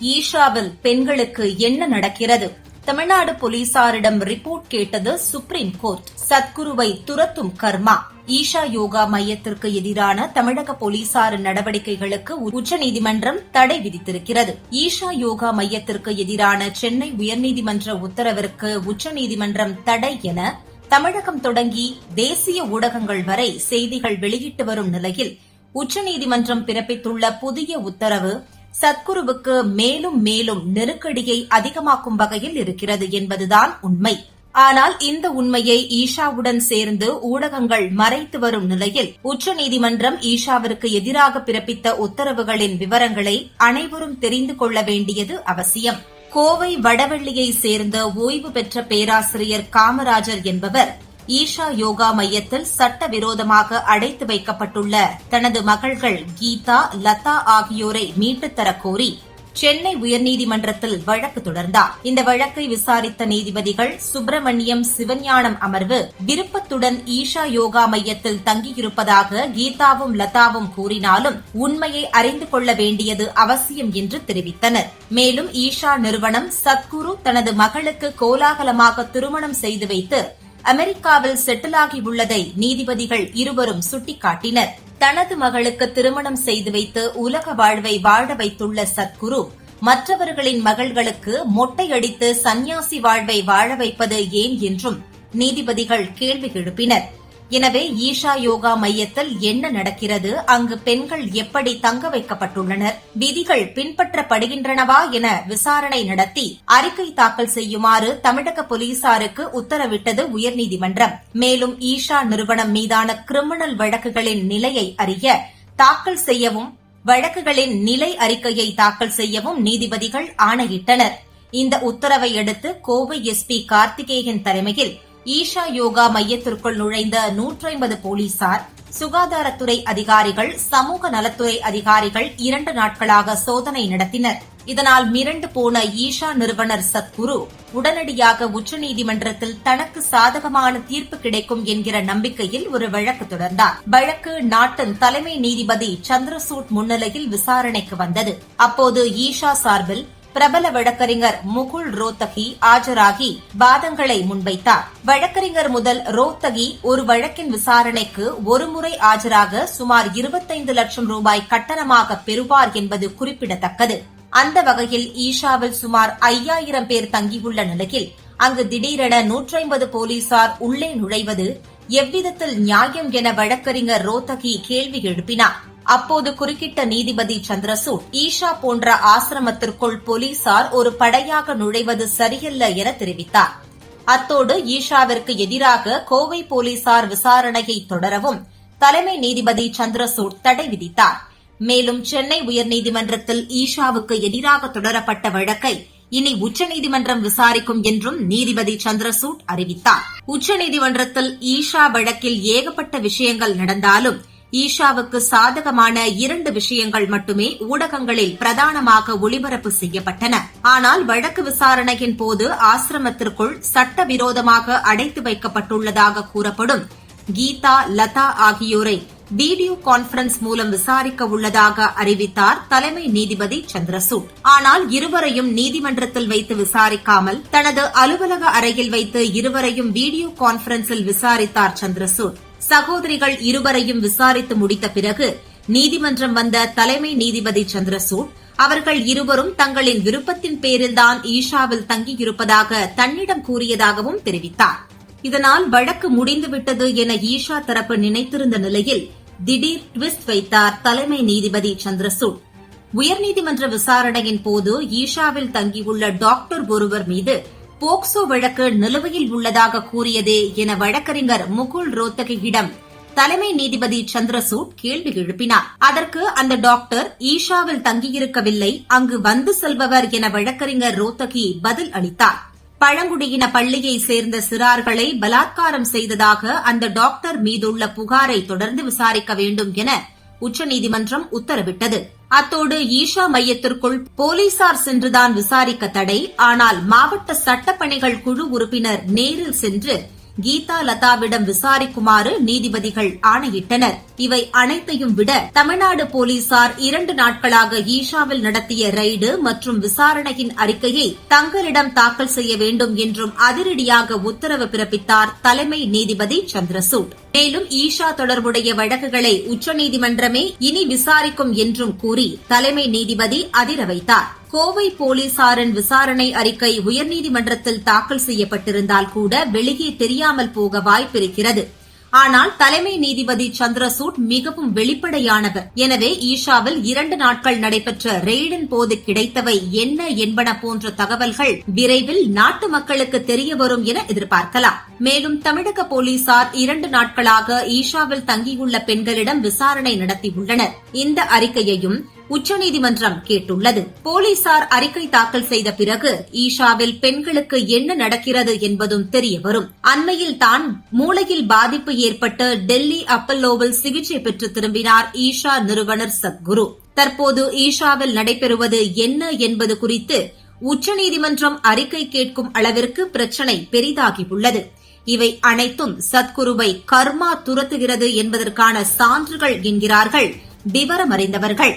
ஈஷாவில் பெண்களுக்கு என்ன நடக்கிறது? தமிழ்நாடு போலீசாரிடம் ரிப்போர்ட் கேட்டது சுப்ரீம் கோர்ட். சத்குருவை துரத்தும் கர்மா. ஈஷா யோகா மையத்திற்கு எதிரான தமிழக போலீசாரின் நடவடிக்கைகளுக்கு உச்சநீதிமன்றம் தடை விதித்திருக்கிறது. ஈஷா யோகா மையத்திற்கு எதிரான சென்னை உயர்நீதிமன்ற உத்தரவிற்கு உச்சநீதிமன்றம் தடை என தமிழகம் தொடங்கி தேசிய ஊடகங்கள் வரை செய்திகள் வெளியிட்டு வரும் நிலையில் உச்சநீதிமன்றம் பிறப்பித்துள்ள புதிய உத்தரவு சத்குருவுக்கு மேலும் மேலும் நெருக்கடியை அதிகமாக்கும் வகையில் இருக்கிறது என்பதுதான் உண்மை. ஆனால் இந்த உண்மையை ஈஷாவுடன் சேர்ந்து ஊடகங்கள் மறைத்து வரும் நிலையில் உச்சநீதிமன்றம் ஈஷாவிற்கு எதிராக பிறப்பித்த உத்தரவுகளின் விவரங்களை அனைவரும் தெரிந்து கொள்ள வேண்டியது அவசியம். கோவை வடவள்ளியை சேர்ந்த ஓய்வு பெற்ற பேராசிரியர் காமராஜர் என்பவர் ஈஷா யோகா மையத்தில் சட்டவிரோதமாக அடைத்து வைக்கப்பட்டுள்ள தனது மகள்கள் கீதா லதா ஆகியோரை மீட்டுத் தரக் கோரி சென்னை உயர்நீதிமன்றத்தில் வழக்கு தொடர்ந்தார். இந்த வழக்கை விசாரித்த நீதிபதிகள் சுப்பிரமணியம் சிவஞானம் அமர்வு விருப்பத்துடன் ஈஷா யோகா மையத்தில் தங்கியிருப்பதாக கீதாவும் லதாவும் கூறினாலும் உண்மையை அறிந்து கொள்ள வேண்டியது அவசியம் என்று தெரிவித்தனர். மேலும் ஈஷா நிறுவனம் சத்குரு தனது மகளுக்கு கோலாகலமாக திருமணம் செய்து வைத்து அமெரிக்காவில் செட்டிலாகியுள்ளதை நீதிபதிகள் இருவரும் சுட்டிக்காட்டினர். தனது மகளுக்கு திருமணம் செய்து வைத்து உலக வாழ்வை வாழ வைத்துள்ள சத்குரு மற்றவர்களின் மகள்களுக்கு மொட்டையடித்து சந்நியாசி வாழ்வை வாழ வைப்பது ஏன் என்றும் நீதிபதிகள் கேள்வி எழுப்பினர். எனவே ஈஷா யோகா மையத்தில் என்ன நடக்கிறது? அங்கு பெண்கள் எப்படி தங்க வைக்கப்பட்டுள்ளனர்? விதிகள் பின்பற்றப்படுகின்றனவா என விசாரணை நடத்தி அறிக்கை தாக்கல் செய்யுமாறு தமிழக போலீசாருக்கு உத்தரவிட்டது உயர்நீதிமன்றம். மேலும் ஈஷா நிறுவனம் மீதான கிரிமினல் வழக்குகளின் நிலையை அறிய தாக்கல் செய்யவும் வழக்குகளின் நிலை அறிக்கையை தாக்கல் செய்யவும் நீதிபதிகள் ஆணையிட்டனர். இந்த உத்தரவை அடுத்து கோவை எஸ்பி கார்த்திகேயன் தலைமையில் ஈஷா யோகா மையத்திற்குள் நுழைந்த நூற்றைம்பது போலீசார் சுகாதாரத்துறை அதிகாரிகள் சமூக நலத்துறை அதிகாரிகள் இரண்டு நாட்களாக சோதனை நடத்தினர். இதனால் மிரண்டு போன ஈஷா நிறுவனர் சத்குரு உடனடியாக உச்சநீதிமன்றத்தில் தனக்கு சாதகமான தீர்ப்பு கிடைக்கும் என்கிற நம்பிக்கையில் ஒரு வழக்கு தொடர்ந்தார். வழக்கு நாட்டின் தலைமை நீதிபதி சந்திரசூட் முன்னிலையில் விசாரணைக்கு வந்தது. அப்போது ஈஷா சார்பில் பிரபல வழக்கறிஞர் முகுல் ரோத்தகி ஆஜராகி வாதங்களை முன்வைத்தார். வழக்கறிஞர் முதல் ரோத்தகி ஒரு வழக்கின் விசாரணைக்கு ஒருமுறை ஆஜராக சுமார் இருபத்தைந்து லட்சம் ரூபாய் கட்டணமாக பெறுவார் என்பது குறிப்பிடத்தக்கது. அந்த வகையில் ஈஷாவில் சுமார் ஐயாயிரம் பேர் தங்கியுள்ள நிலையில் அங்கு திடீரென நூற்றைம்பது போலீசார் உள்ளே நுழைவது எவ்விதத்தில் நியாயம் என வழக்கறிஞர் ரோத்தகி கேள்வி எழுப்பினார். அப்போது குறுக்கிட்ட நீதிபதி சந்திரசூட் ஈஷா போன்ற ஆசிரமத்திற்குள் போலீசார் ஒரு படையாக நுழைவது சரியல்ல என தெரிவித்தார். அத்தோடு ஈஷாவிற்கு எதிராக கோவை போலீசார் விசாரணையை தொடரவும் தலைமை நீதிபதி சந்திரசூட் தடை விதித்தார். மேலும் சென்னை உயர்நீதிமன்றத்தில் ஈஷாவுக்கு எதிராக தொடரப்பட்ட வழக்கை இனி உச்சநீதிமன்றம் விசாரிக்கும் என்றும் நீதிபதி சந்திரசூட் அறிவித்தார். உச்சநீதிமன்றத்தில் ஈஷா வழக்கில் ஏகப்பட்ட விஷயங்கள் நடந்தாலும் ஈஷாவுக்கு சாதகமான இரண்டு விஷயங்கள் மட்டுமே ஊடகங்களில் பிரதானமாக ஒளிபரப்பு செய்யப்பட்டன. ஆனால் வழக்கு விசாரணையின் போது ஆசிரமத்திற்குள் சட்டவிரோதமாக அடைத்து வைக்கப்பட்டுள்ளதாக கூறப்படும் கீதா லதா ஆகியோரை வீடியோ கான்பரன்ஸ் மூலம் விசாரிக்க உள்ளதாக அறிவித்தார் தலைமை நீதிபதி சந்திரசூட். ஆனால் இருவரையும் நீதிமன்றத்தில் வைத்து விசாரிக்காமல் தனது அலுவலக அறையில் வைத்து இருவரையும் வீடியோ கான்பரன்ஸில் விசாரித்தார் சந்திரசூட். சகோதரிகள் இருவரையும் விசாரித்து முடித்த பிறகு நீதிமன்றம் வந்த தலைமை நீதிபதி சந்திரசூட் அவர்கள் இருவரும் தங்களின் விருப்பத்தின் பேரில்தான் ஈஷாவில் தங்கியிருப்பதாக தன்னிடம் கூறியதாகவும் தெரிவித்தார். இதனால் வழக்கு முடிந்துவிட்டது என ஈஷா தரப்பு நினைத்திருந்த நிலையில் திடீர் ட்விஸ்ட் வைத்தார் தலைமை நீதிபதி சந்திரசூட். உயர்நீதிமன்ற விசாரணையின் போது ஈஷாவில் தங்கியுள்ள டாக்டர் ஒருவர் மீது போக்சோ வழக்கு நிலுவையில் உள்ளதாக கூறியதே என வழக்கறிஞர் முகுல் ரோத்தகியிடம் தலைமை நீதிபதி சந்திரசூட் கேள்வி எழுப்பினார். அதற்கு அந்த டாக்டர் ஈஷாவில் தங்கியிருக்கவில்லை அங்கு வந்து செல்பவர் என வழக்கறிஞர் ரோத்தகி பதில் அளித்தார். பழங்குடியின பள்ளியை சேர்ந்த சிறார்களை பலாத்காரம் செய்ததாக அந்த டாக்டர் மீதுள்ள புகாரை தொடர்ந்து விசாரிக்க வேண்டும் என உச்சநீதிமன்றம் உத்தரவிட்டது. அத்தோடு ஈஷா மையத்திற்குள் போலீசார் சென்றுதான் விசாரிக்க தடை. ஆனால் மாவட்ட சட்டப்பணிகள் குழு உறுப்பினர் நேரில் சென்று கீதா லதாவிடம் விசாரிக்குமாறு நீதிபதிகள் ஆணையிட்டனர். இவை அனைத்தையும் விட தமிழ்நாடு போலீசார் இரண்டு நாட்களாக ஈஷாவில் நடத்திய ரெய்டு மற்றும் விசாரணையின் அறிக்கையை தங்களிடம் தாக்கல் செய்ய வேண்டும் என்றும் அதிரடியாக உத்தரவு பிறப்பித்தார் தலைமை நீதிபதி சந்திரசூட். மேலும் ஈஷா தொடர்புடைய வழக்குகளை உச்சநீதிமன்றமே இனி விசாரிக்கும் என்றும் கூறி தலைமை நீதிபதி அதிர வைத்தார். கோவை போலீசாரின் விசாரணை அறிக்கை உயர்நீதிமன்றத்தில் தாக்கல் செய்யப்பட்டிருந்தால் கூட வெளியே தெரியாமல் போக வாய்ப்பிருக்கிறது. ஆனால் தலைமை நீதிபதி சந்திரசூட் மிகவும் வெளிப்படையானவர். எனவே ஈஷாவில் இரண்டு நாட்கள் நடைபெற்ற ரெய்டின் போது கிடைத்தவை என்ன என்பன போன்ற தகவல்கள் விரைவில் நாட்டு மக்களுக்கு தெரிய வரும் என எதிர்பார்க்கலாம். மேலும் தமிழக போலீசார் இரண்டு நாட்களாக ஈஷாவில் தங்கியுள்ள பெண்களிடம் விசாரணை நடத்தியுள்ளனர். இந்த அறிக்கையையும் உச்சநீதிமன்றம் கேட்டுள்ளது. போலீசார் அறிக்கை தாக்கல் செய்த பிறகு ஈஷாவில் பெண்களுக்கு என்ன நடக்கிறது என்பதும் தெரியவரும் அண்மையில் தான் மூளையில் பாதிப்பு ஏற்பட்டு டெல்லி அப்பல்லோவில் சிகிச்சை பெற்று திரும்பினார் ஈஷா நிறுவனர் சத்குரு. தற்போது ஈஷாவில் நடைபெறுவது என்ன என்பது குறித்து உச்சநீதிமன்றம் அறிக்கை கேட்கும் அளவிற்கு பிரச்சினை பெரிதாகியுள்ளது. இவை அனைத்தும் சத்குருவை கர்மா துரத்துகிறது என்பதற்கான சான்றுகள் என்கிறார்கள் விவரமறிந்தவர்கள்.